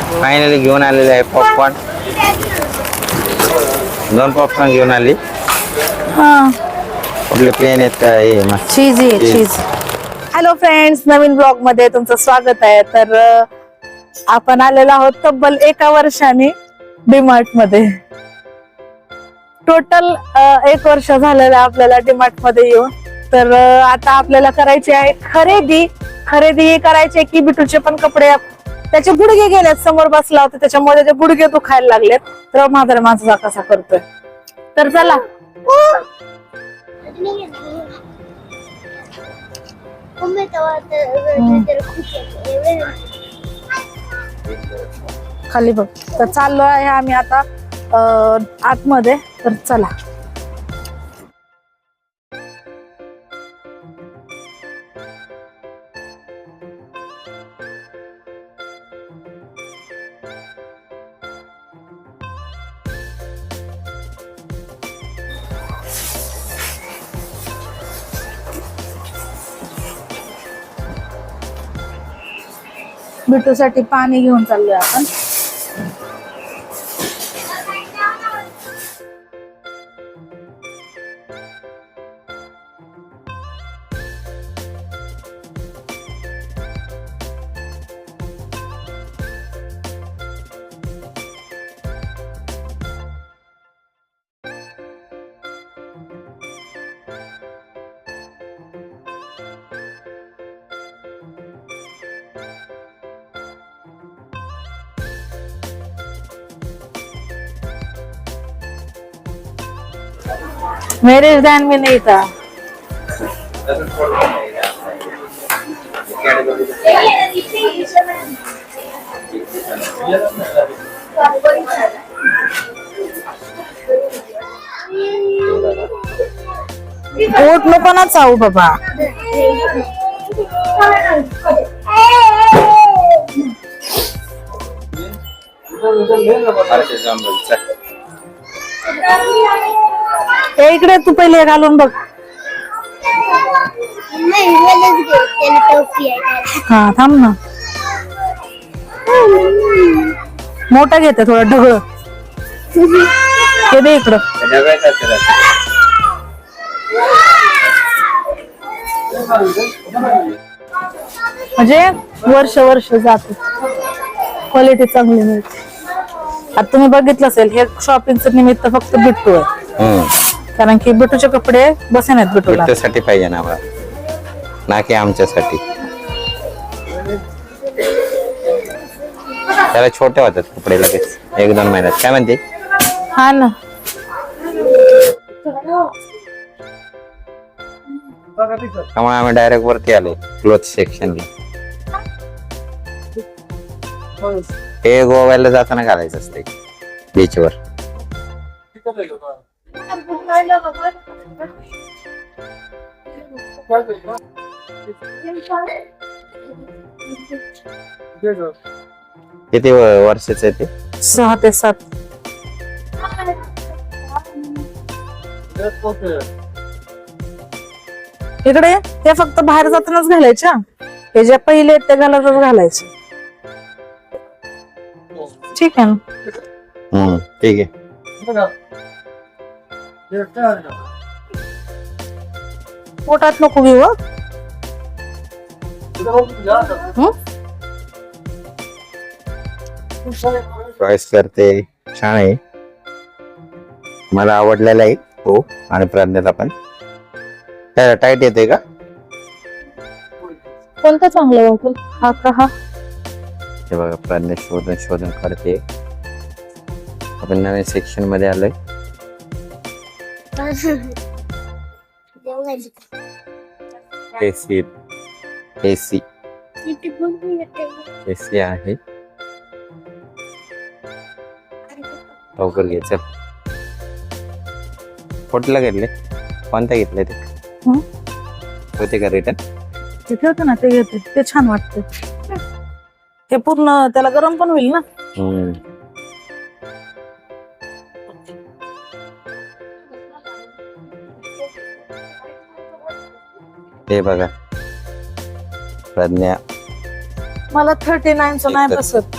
Finally घेऊन आलेले आहे पॉपकॉर्न दोन पॉपकॉर्न घेऊन आली. हा. कुठले प्लेन आहेत का हे? चीज आहे. चीज हॅलो फ्रेंड्स नवीन ब्लॉगमध्ये तुमचं स्वागत आहे. तर आपण आलेलो आहोत तब्बल एका वर्षाने डीमार्टमध्ये. टोटल एक वर्ष झालेलं आहे आपल्याला डीमार्टमध्ये येऊन. तर आता आपल्याला करायची आहे खरेदी. खरेदी ही करायची आहे की बिटूचे पण कपडे त्याचे गुडघे गेलेत समोर बसला होता त्याच्यामुळे त्याचे गुडघे दुखायला लागलेत. तर माझा माझा कसा करतोय? तर चला. खाली बघ. तर चाललो आहे आम्ही आता आतमध्ये. तर चला. बिटूसाठी पाणी घेऊन चाललोय आपण. मेरेज ध्यान में नहीं था। नको ना चावू बाबा। इकडे तू पहिले घालून बघ. हा थांब ना. मोठा घेते थोडं ढगळ ते दे इकडं. म्हणजे वर्ष वर्ष जात. क्वालिटी चांगली मिळते. आता तुम्ही बघितलं असेल हे शॉपिंगचं निमित्त फक्त बिट्टू आहे कारण की बिटूचे कपडे बसे नाहीत बिटूला. त्यासाठी पाहिजे ना आम्हाला ना की आमच्यासाठी. त्याला छोटे होतात कपडे लगेच. एक दोन महिन्यात. काय म्हणते? हा ना. त्यामुळे आम्ही डायरेक्ट वरती आलो क्लोथ सेक्शनला हे गोव्याला जाताना घालायचं असते बीचवर किती व- वर्षाचं आहे ते? सहा ते सात. इकडे ते फक्त बाहेर जातानाच घालायच्या हे. जे पहिले आहेत ते घालतच घालायचे. ठीक आहे ना? हम्म ठीक आहे. पोटात नको घेऊ हं? हं? चॉईस करते. छान आहे. मला आवडलेला आहे हो आणि प्राज्ञाला पण. त्याला टाईट येते का? कोणतं चांगलं वाटेल हा का हा? हे बघा प्राज्ञा शोधून शोधून करते आपण नवीन सेक्शनमध्ये आलोय. AC AC. एसी आहे. लवकर घे चल. कुठला घेतले कोणता घेतले ते? होते का रिटर्न ते ठेवते ना ते घेते. ते छान वाटते ते पूर्ण त्याला गरम पण होईल ना? हे बघा. प्रज्ञा. मला थर्टी नाईनचं नाही एकच. बसत.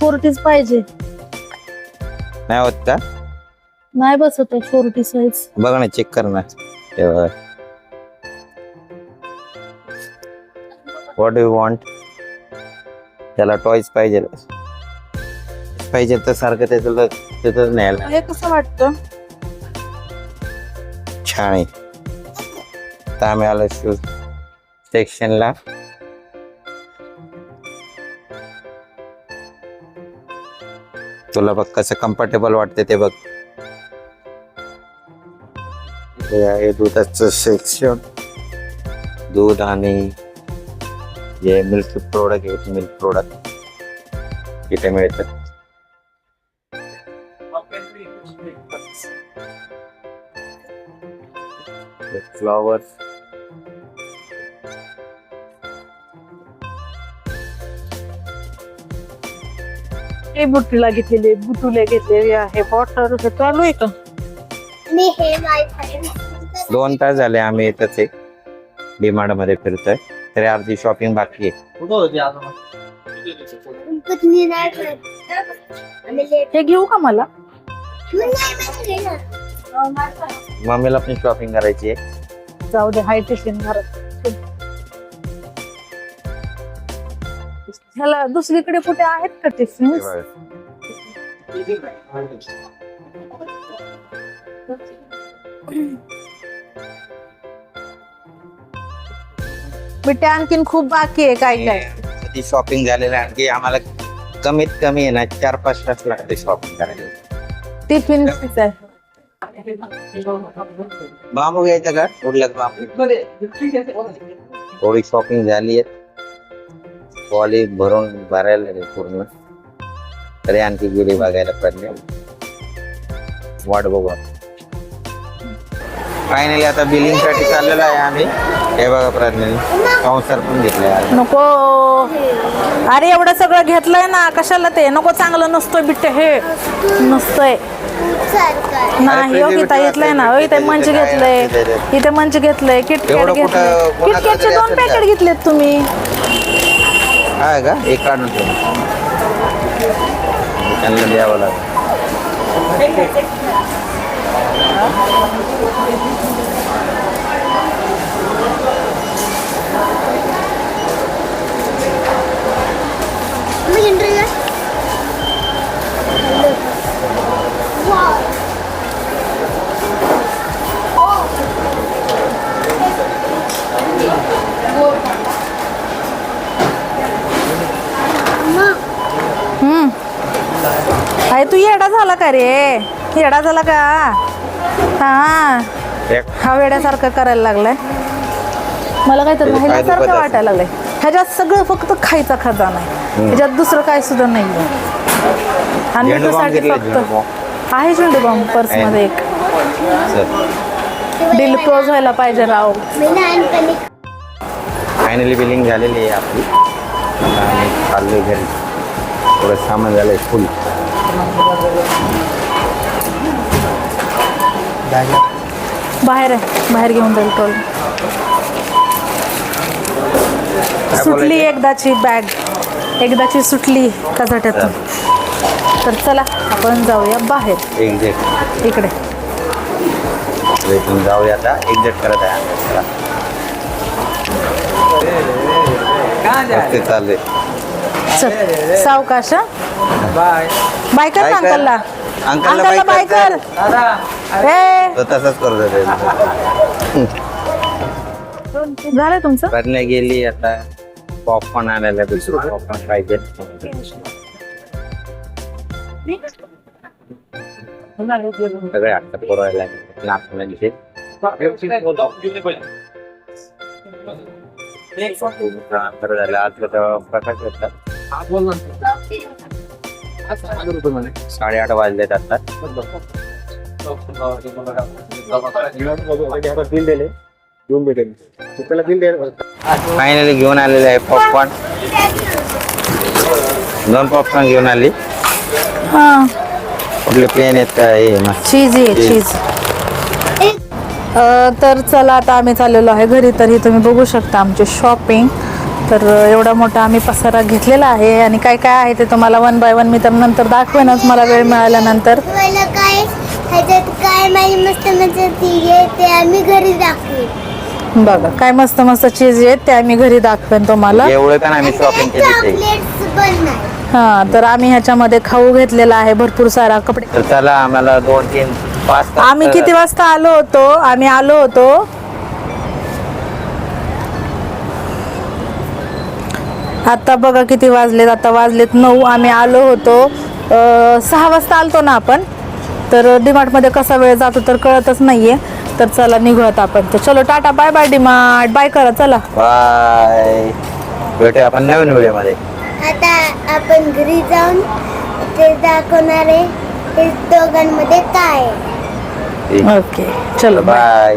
फोर्टीच पाहिजे. नाही होत का? नाही बसत फोर्टी साईज बघ ना चेक कर ना. तेव्हा व्हॉट यू वॉन्ट त्याला टॉईस पाहिजे. पाहिजे तर सारखं त्याचं तिथं न्यायला. हे कसं वाटतं? छान आहे. आता आम्ही आलो शूज सेक्शनला तुला बघ कसं कम्फर्टेबल वाटते ते बघ. हे आहे दुधाचं सेक्शन दूध आणि जे मिल्क प्रोडक्ट आहेत मिल्क प्रोडक्ट इथे मिळतात फ्लॉवर्स हे बुटीला घेतलेले बुटुले घेतलेले आहे बॉटल हे चालू आहे का? हे दोन तास झाले आम्ही येतच आहे. डिमांडमध्ये फिरतोय. तरी अर्धी शॉपिंग बाकी आहे. हे घेऊ का मला? मम्मीला पण शॉपिंग करायची आहे. जाऊ दे हाय टिफिन घरात ह्याला दुसरीकडे कुठे आहेत का टिफिन हे बघा. बिट्या आणखीन खूप बाकी आहे काय काय? ती शॉपिंग झालेली आहे. आणखी आम्हाला कमीत कमी आहे ना चार पाच तास लागते शॉपिंग करायला. टिफिन बांबू घ्यायचा का? उरलं बांबू? थोडी शॉपिंग झाली आहे. पॉली भरून भरायला लागली पूर्ण. तरी आणखी गेली बघायला पडले. वाट बघू फायनली आता बिलिंगसाठी चाललेलो आहे आम्ही. हे बघा प्रज्ञाने संसार पण घेतलाय आज. नको. अरे एवढं सगळं घेतलंय ना कशाला ते? नको चांगलं नसतोय बिट्टे हे. नसतंय. नाही योगिता घेतलंय ना. इथे मंच घेतलंय. इथे मंच घेतलंय. किटकॅट घेतलंय. किटकॅटचे दोन पॅकेट का? घेतलेत तुम्ही. हा का एक काढून ठेव त्यांना द्यावं लागेल मी झाला का रे? येडा झाला का? हा. हा वेड्यासारखं करायला लागलाय. मला काय राहिल्यासारखं दुखत असेल. वाटायला लागलंय. ह्याच्यात सगळं फक्त खायचा खजाना आहे. ह्याच्यात दुसरं काय सुद्धा नाही आणि त्यासाठी फक्त आहे झेंडू बॉम्ब पर्समध्ये एक. डील क्लोज व्हायला पाहिजे राव. फायनली बिलिंग झालेली आहे आपली. आम्ही चाललोय घरी. थोडं सामान झालंय फुल. बाहेर आहे बाहेर घेऊन जाईल टोल सुटली एकदाची बॅग एकदाची सुटली कचाट्यातून तर चला आपण जाऊया बाहेर. एक्झॅक्ट इकडे. इथून जाऊया आता. एक्झॅक्ट करत आहे. आम्ही. चला. चल सावकाश बाय. Bye कर. अंकलला. अंकलला अंकलला बाय कर. ए. तसंच करत झालं तुमचं? प्रज्ञा गेली आता. पॉपकॉर्न आणायला दुसरं पॉपकॉर्न पाहिजे. सगळे आता पुरवायला लागले. नागपुरांचे झालं. आज कसं प्रकाश होता? साडेआठ वाजलेत आता. फायनली घेऊन आलेले आहे पॉपकॉर्न दोन पॉपकॉर्न घेऊन आली. हा कुठले प्लेन आहेत का हे? मस्त. चीज आहे. चीज तर चला आता आम्ही चाललेलो आहे घरी तर तुम्ही बघू शकता आमची शॉपिंग तर एवढा मोठा आम्ही पसारा घेतलेला आहे आणि काय काय आहे ते तुम्हाला वन बाय वन मी तर नंतर दाखवेनच मला वेळ मिळाल्यानंतर. तुम्हाला काय ह्याच्यात काय माझी मस्त मस्त चीज आहे ते आम्ही घरी दाखवू. बघा काय मस्त मस्त चीज आहेत ते आम्ही घरी दाखवेन तुम्हाला. एवढं का आम्ही शॉपिंग केली ते. चॉकलेट्स पण नाही हा तर आम्ही ह्याच्यामध्ये खाऊ घेतलेला आहे भरपूर सारा कपडे. तर चला आम्हाला दोन तीन पाच तास आम्ही किती वाजता आलो होतो? आम्ही आलो होतो आता बघा किती वाजलेत आता वाजलेत नऊ आम्ही आलो होतो सहा वाजता आलतो ना आपण. तर डीमार्टमध्ये कसा वेळ जातो तर कळतच नाहीये. तर चला निघूयात आपण. तर चलो tata bye bye DMart. Bye करा चला. बाय. भेटूया आपण नवीन व्हिडिओमध्ये आता आपण घरी जाऊन ते दाखवणार आहे ते दोघांमध्ये काय ओके चलो बाय. बाय.